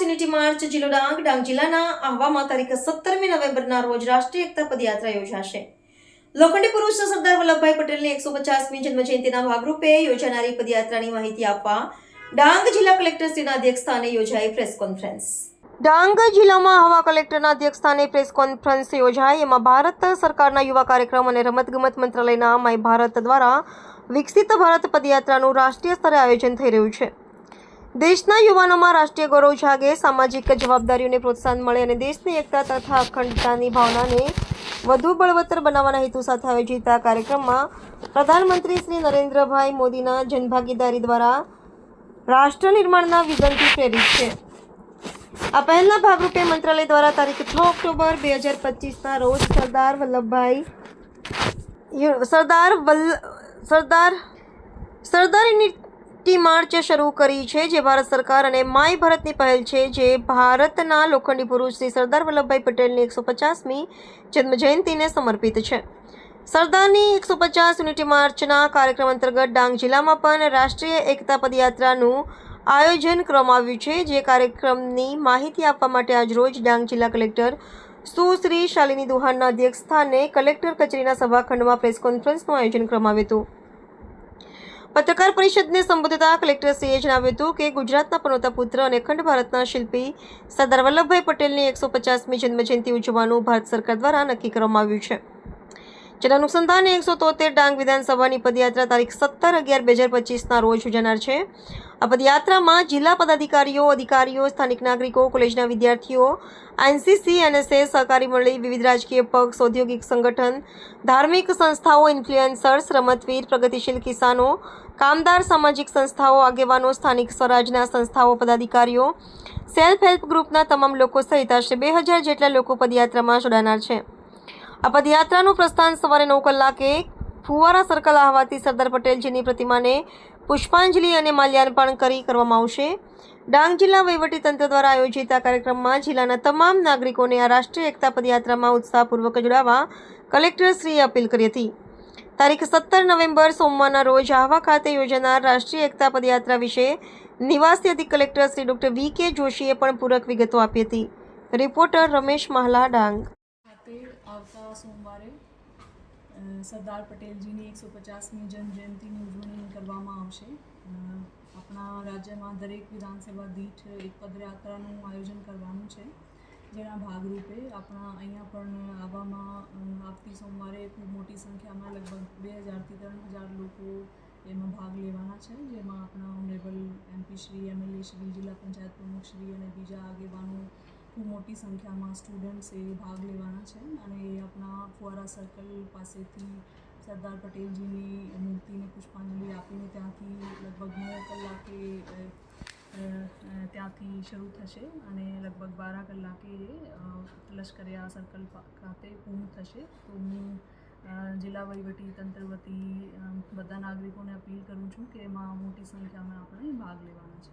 Unity March જિલ્લો ડાંગ ડાંગ જિલ્લાના આહવામાં તારીખ સત્તરમી નવેમ્બરના રોજ રાષ્ટ્રીય એકતા પદયાત્રા યોજાશે. લોખંડી પુરુષ સરદાર વલ્લભભાઈ પટેલની એકસો પચાસમી જન્મજયંતિના ભાગરૂપે યોજાનારી પદયાત્રાની માહિતી આપવા ડાંગ જિલ્લા કલેક્ટરશ્રીના અધ્યક્ષસ્થાને યોજાઈ પ્રેસ કોન્ફરન્સ. ડાંગ જિલ્લામાં હવા કલેક્ટરના અધ્યક્ષસ્થાને પ્રેસ કોન્ફરન્સ યોજાઈ. એમાં ભારત સરકારના યુવા કાર્યક્રમ અને રમતગમત મંત્રાલયના માય ભારત દ્વારા વિકસિત ભારત પદયાત્રાનું રાષ્ટ્રીય સ્તરે આયોજન થઈ રહ્યું છે. દેશના યુવાનોમાં રાષ્ટ્રીય ગૌરવ જાગે, સામાજિક જવાબદારીઓને પ્રોત્સાહન મળે અને દેશની એકતા તથા અખંડતાની ભાવનાને વધુ બળવત્તર બનાવવાના હેતુ સાથે આયોજિત આ કાર્યક્રમમાં પ્રધાનમંત્રી શ્રી નરેન્દ્રભાઈ મોદીના જનભાગીદારી દ્વારા રાષ્ટ્ર નિર્માણના વિઝનથી પ્રેરિત છે. આ પહેલના ભાગરૂપે મંત્રાલય દ્વારા તારીખ છ ઓક્ટોબર બે હજાર પચીસના રોજ સરદાર વલ્લભભાઈ સરદાર વલ્લ સરદાર સરદાર યુનિટી માર્ચ શરૂ કરી છે જે ભારત સરકાર અને માય ભારતની પહેલ છે, જે ભારતના લોખંડી પુરુષ શ્રી સરદાર વલ્લભભાઈ પટેલની એકસો પચાસમી જન્મજયંતિને સમર્પિત છે. સરદારની એકસો પચાસ યુનિટી માર્ચના કાર્યક્રમ અંતર્ગત ડાંગ જિલ્લામાં પણ રાષ્ટ્રીય એકતા પદયાત્રાનું આયોજન કરવામાં આવ્યું છે, જે કાર્યક્રમની માહિતી આપવા માટે આજરોજ ડાંગ જિલ્લા કલેક્ટર સુશ્રી શાલિની દુહાનના અધ્યક્ષ સ્થાને કલેક્ટર કચેરીના સભાખંડમાં પ્રેસ કોન્ફરન્સનું આયોજન કરવામાં આવ્યું હતું. પત્રકાર પરિષદને સંબોધતા કલેક્ટરશ્રીએ જણાવ્યું હતું કે ગુજરાતના પનોતા પુત્ર અને અખંડ ભારતના શિલ્પી સરદાર વલ્લભભાઈ પટેલની એકસો પચાસમી જન્મજયંતિ ઉજવવાનું ભારત સરકાર દ્વારા નક્કી કરવામાં આવ્યું છે. જેના અનુસંધાને એકસો તોતેર ડાંગ વિધાનસભાની પદયાત્રા તારીખ સત્તર અગિયાર બે હજાર પચીસના રોજ યોજાનાર છે. આ પદયાત્રામાં જિલ્લા પદાધિકારીઓ, અધિકારીઓ, સ્થાનિક નાગરિકો, કોલેજના વિદ્યાર્થીઓ, એનસીસી, એનએસએસ, સહકારી મંડળી, વિવિધ રાજકીય પક્ષ, ઔદ્યોગિક સંગઠન, ધાર્મિક સંસ્થાઓ, ઇન્ફ્લુએન્સર્સ, રમતવીર, પ્રગતિશીલ કિસાનો, કામદાર, સામાજિક સંસ્થાઓ, આગેવાનો, સ્થાનિક સ્વરાજના સંસ્થાઓ, પદાધિકારીઓ, સેલ્ફ હેલ્પ ગ્રુપના તમામ લોકો સહિત આશરે બે હજાર જેટલા લોકો પદયાત્રામાં જોડાનાર છે. આ પદયાત્રાનું પ્રસ્થાન સવારે નવ કલાકે ફુવારા સર્કલ આહવાથી સરદાર પટેલજીની પ્રતિમાને પુષ્પાંજલિ અને માલ્યાર્પણ કરી કરવામાં આવશે. ડાંગ જિલ્લા વહીવટીતંત્ર દ્વારા આયોજિત આ કાર્યક્રમમાં જિલ્લાના તમામ નાગરિકોને આ રાષ્ટ્રીય એકતા પદયાત્રામાં ઉત્સાહપૂર્વક જોડાવા કલેક્ટરશ્રીએ અપીલ કરી હતી. તારીખ સત્તર નવેમ્બર સોમવારના રોજ આહવા ખાતે યોજાનાર રાષ્ટ્રીય એકતા પદયાત્રા વિશે નિવાસી અધિક કલેક્ટર શ્રી ડૉક્ટર વી કે જોશીએ પણ પૂરક વિગતો આપી હતી. રિપોર્ટર રમેશ મહાલા, ડાંગ. સોમવારે સરદાર પટેલજીની એકસો પચાસમી જન્મજયંતિની ઉજવણી કરવામાં આવશે આપણા રાજ્યમાં દરેક વિધાનસભા દીઠ એક પદયાત્રાનું આયોજન કરવાનું છે જેના ભાગરૂપે આપણા અહીંયા પણ આવામાં આવતી સોમવારે ખૂબ મોટી સંખ્યામાં લગભગ બે હજારથી ત્રણ હજાર લોકો એમાં ભાગ લેવાના છે જેમાં આપણા honourable MP Shri MLA Shri જિલ્લા પંચાયત પ્રમુખ શ્રી અને બીજા આગેવાનો ખૂબ મોટી સંખ્યામાં સ્ટુડન્ટ્સ એ ભાગ લેવાના છે અને એ આપણા ફુવારા સર્કલ પાસેથી સરદાર પટેલજીની મૂર્તિને પુષ્પાંજલિ આપીને ત્યાંથી લગભગ નવ કલાકે ત્યાંથી શરૂ થશે અને લગભગ બારા કલાકે લશ્કરિયા સર્કલ ખાતે પૂર્ણ થશે. તો હું જિલ્લા વહીવટી તંત્ર વતી બધા નાગરિકોને અપીલ કરું છું કે એમાં મોટી સંખ્યામાં આપણે ભાગ લેવાના છે.